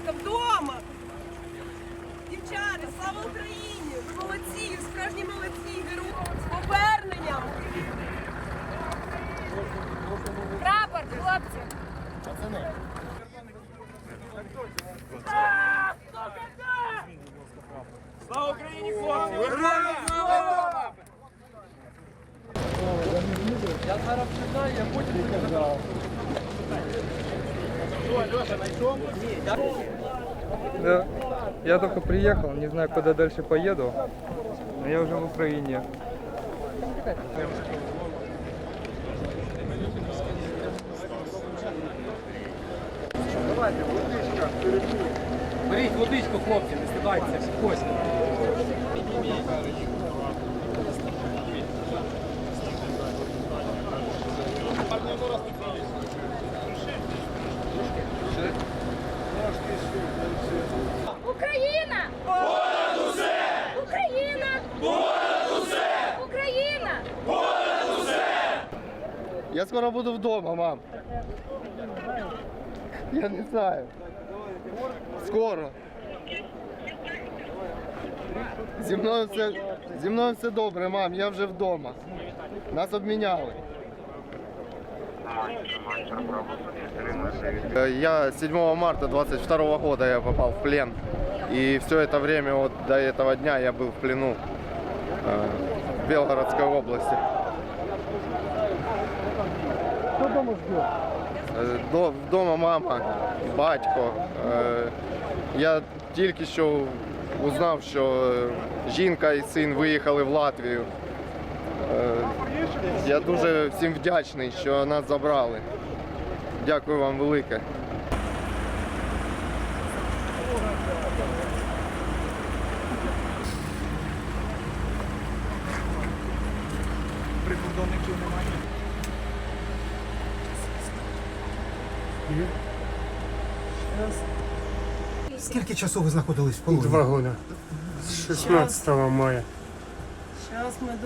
Мамочка вдома. Дівчата, слава Україні! Ви молодці, справжні молодці, герої з поверненням. Прапор, хлопці. Слава Україні, хлопці! Я зараз читаю, я потім. Да. Я только приехал, не знаю, куда дальше поеду, но я уже в Украине. Беріть водичку, хлопці, не стидайтеся, ось. Україна! Україна! Україна! Я скоро буду вдома, мам. Я не знаю. Скоро. Зі мною все, зі мною все добре, мам, я вже вдома. Нас обміняли. Я 7 марта 22 года я попал в плен. И все это время, вот до этого дня я был в плену э, в Белгородской области. Е, До, вдома мама, батько. Е, Я тільки що узнав, що е, жінка і син виїхали в Латвію. Е, Я дуже всім вдячний, що нас забрали. Дякую вам велике. Скільки часу ви знаходились в полоні? Два года. С 16 мая.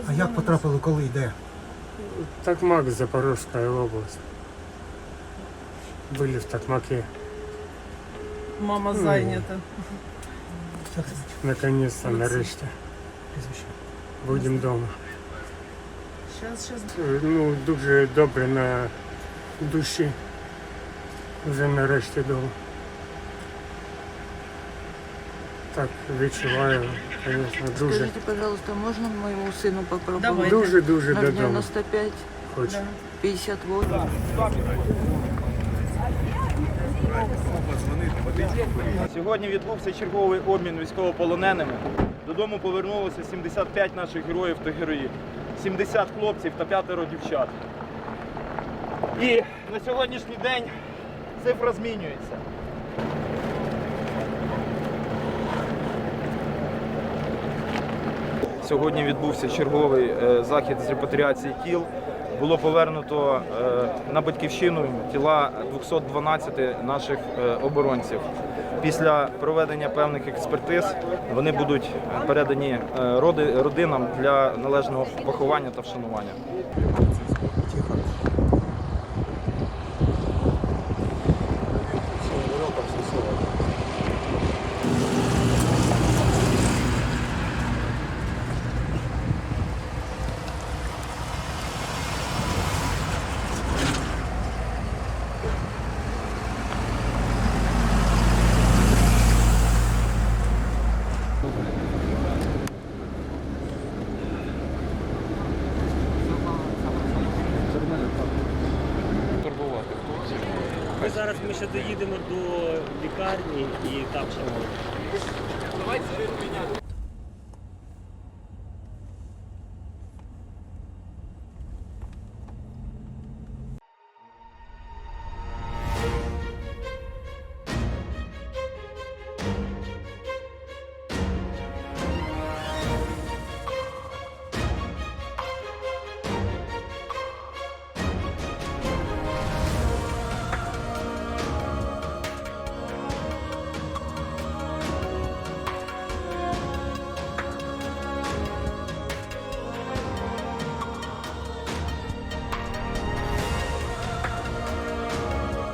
А як потрапили, коли, де? Токмак, Запорожская область. Были в Токмаке. Мама зайнята. Як звуть? Наконец-то, нарешті. Прізвище? Будем дома. Щас, щас. Е, Ну, дуже добре на душі. Вже нарешті дома. Так, відчуваю, звісно, дуже, Скажите, пожалуйста, можно моему сыну попробовать? Давай. дуже-дуже додому 095 хочу. 58. Сьогодні відбувся черговий обмін військовополоненими. Додому повернулося 75 наших героїв та героїв, 70 хлопців та п'ятеро дівчат. І на сьогоднішній день цифра змінюється. Сьогодні відбувся черговий е, захід з репатріації тіл. Було повернуто е, на батьківщину тіла 212 наших е, оборонців. Після проведення певних експертиз вони будуть передані родинам для належного поховання та вшанування. Ми зараз ми ще доїдемо до лікарні і там ще можна.